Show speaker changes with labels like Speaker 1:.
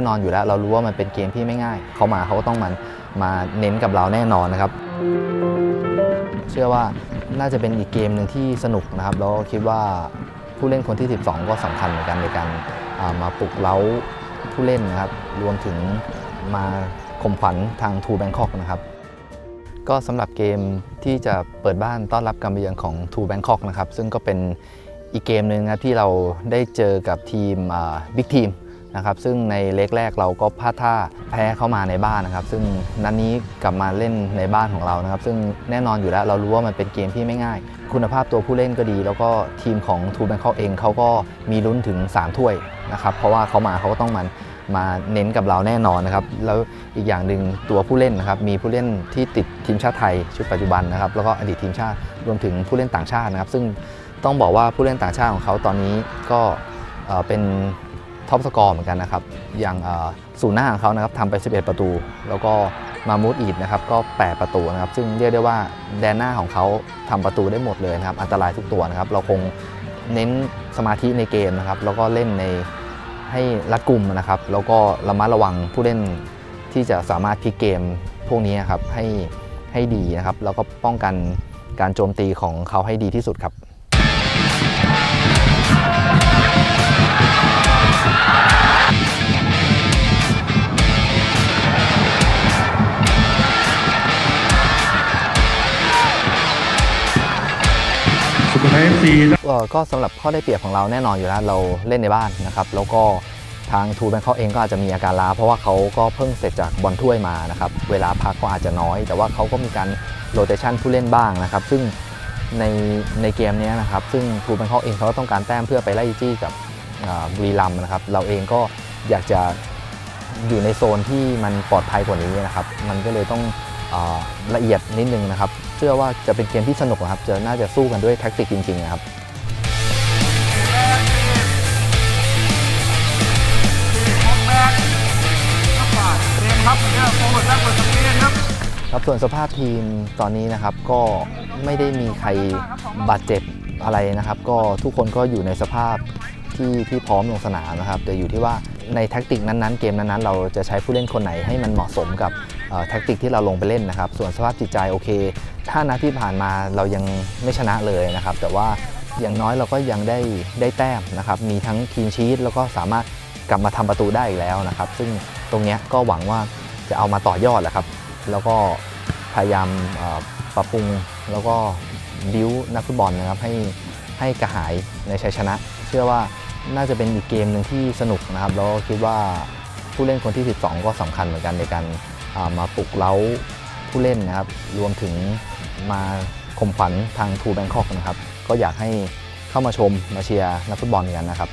Speaker 1: น่นอนอยู่แล้ว เรารู้ว่ามันเป็นเกมที่ไม่ง่าย เขามาเขาก็ต้องมันมาเน้นกับเราแน่นอนนะครับ เชื่อว่าน่าจะเป็นอีกเกมหนึ่งที่สนุกนะครับ แล้วก็คิดว่าผู้เล่นคนที่ 12 ก็สำคัญเหมือนกันในการมาปลุกเร้าผู้เล่นนะครับ รวมถึงมาข่มขวัญทางทูแบงคอกนะครับ ก็สำหรับเกมที่จะเปิดบ้านต้อนรับการมาเยือนของทูแบงคอกนะครับ ซึ่งก็เป็นอีกเกมหนึ่งนะที่เราได้เจอกับทีมบิ๊กทีม นะครับซึ่งในเล็กแรกเราก็พลาดท่าแพ้เข้ามาในบ้านนะครับ ซึ่งนัดนนี้กลับมาเล่นในบ้านของเรานะครับ ซึ่งแน่นอนอยู่แล้วเรารู้ว่ามันเป็นเกมที่ไม่ง่าย คุณภาพตัวผู้เล่นก็ดี แล้วก็ทีมของทูแบงคอกเองเขาก็มีลุ้นถึง 3 ถ้วยนะครับเพราะว่าเขามาเขาก็ต้องมันมาเน้นกับเราแน่นอนนะครับ แล้วอีกอย่างหนึ่งตัวผู้เล่นนะครับ มีผู้เล่นที่ติดทีมชาติไทยชุดปัจจุบันนะครับ แล้วก็อดีตทีมชาติรวมถึงผู้เล่นต่างชาตินะครับ ซึ่งต้องบอกว่าผู้เล่นต่างชาติของเขาตอนนี้ก็เเป็น ท็อปสกอร์เหมือนกันนะครับ อย่างเอ่อศูนย์หน้าของเขานะครับทำไป 11 ประตู แล้วก็มามูดอีดนะครับก็ 8 ประตูนะครับซึ่งเรียกได้ว่าแดนหน้าของเขาทำประตูได้หมดเลยนะครับอันตรายทุกตัวนะครับเราคงเน้นสมาธิในเกมนะครับแล้วก็เล่นในให้รัดกุมนะครับแล้วก็ระมัดระวังผู้เล่นที่จะสามารถพลิกเกมพวกนี้ครับให้ให้ดีนะครับแล้วก็ป้องกันการโจมตีของเขาให้ดีที่สุดครับ
Speaker 2: สุโขทัยเอฟซี
Speaker 1: เอ่อก็สำหรับข้อได้เปรียบของเราแน่นอนอยู่แล้วเราเล่นในบ้านนะครับแล้วก็ทางทูแบงคอกเองก็อาจจะมีอาการล้า เพราะว่าเขาก็เพิ่งเสร็จจากบอลถ้วยมานะครับเวลาพักก็อาจจะน้อย แต่ว่าเขาก็มีการโรเตชันผู้เล่นบ้างนะครับ ซึ่งในในเกมนี้นะครับ ซึ่งทูแบงคอกเองเขาก็ต้องการแต้มเพื่อไปไล่จี้กับบุรีรัมนะครับ เราเองก็อยากจะอยู่ในโซนที่มันปลอดภัยกว่านี้นะครับ มันก็เลยต้อง ละเอียดนิดนึงนะครับ เชื่อว่าจะเป็นเกมที่สนุกนะครับจะน่าจะสู้กันด้วยแท็กติกจริงๆนะครับครับส่วนสภาพทีมตอนนี้นะครับก็ไม่ได้มีใครบาดเจ็บอะไรนะครับ ก็ทุกคนก็อยู่ในสภาพที่ที่พร้อมลงสนามนะครับแต่อยู่ที่ว่าในแท็กติกนั้นๆ เกมนั้นๆ เราจะใช้ผู้เล่นคนไหนให้มันเหมาะสมกับเอ่อ แท็กติกที่เราลงไปเล่นนะครับ ส่วนสภาพจิตใจโอเค ถ้านัดที่ผ่านมาเรายังไม่ชนะเลยนะครับ แต่ว่าอย่างน้อยเราก็ยังได้ได้แต้มนะครับ มีทั้งทีมชีตแล้วก็สามารถกลับมาทำประตูได้อีกแล้วนะครับ ซึ่งตรงนี้ก็หวังว่าจะเอามาต่อยอดแหละครับ แล้วก็พยายามปรับปรุงแล้วก็บิ้วนักฟุตบอลนะครับให้ให้กระหายในชัยชนะ เชื่อว่าน่าจะเป็นอีกเกมหนึ่งที่สนุกนะครับ แล้วก็คิดว่าผู้เล่นคนที่ 12 ก็สำคัญเหมือนกันในการ มาปลุกเล้าผู้เล่นนะครับ รวมถึงมาข่มขวัญทางทูแบงคอกนะครับ ก็อยากให้เข้ามาชมมาเชียร์นักฟุตบอลกันนะครับ